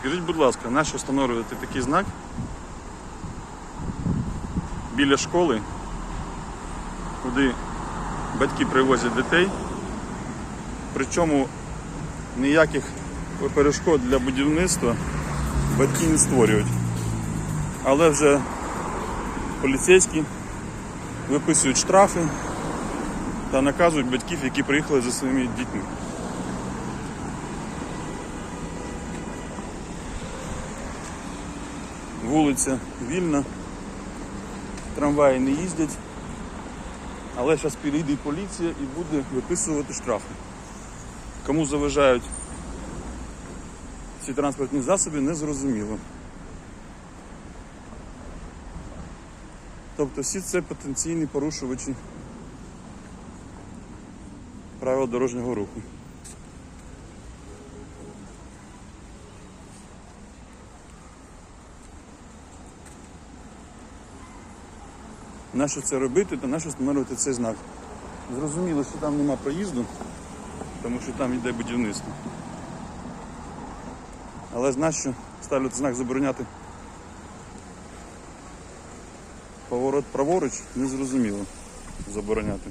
Скажіть, будь ласка, нащо встановлювати такий знак біля школи, куди батьки привозять дітей, причому ніяких перешкод для будівництва батьки не створюють. Але вже поліцейські виписують штрафи та наказують батьків, які приїхали за своїми дітьми. Вулиця вільна, трамваї не їздять, але зараз підійде поліція і буде виписувати штрафи. Кому заважають ці транспортні засоби, не зрозуміло. Тобто всі це потенційні порушувачі правил дорожнього руху. Нащо це робити та нащо встановлювати цей знак? Зрозуміло, що там нема проїзду, тому що там йде будівництво. Але нащо ставлять знак забороняти поворот праворуч, не зрозуміло забороняти.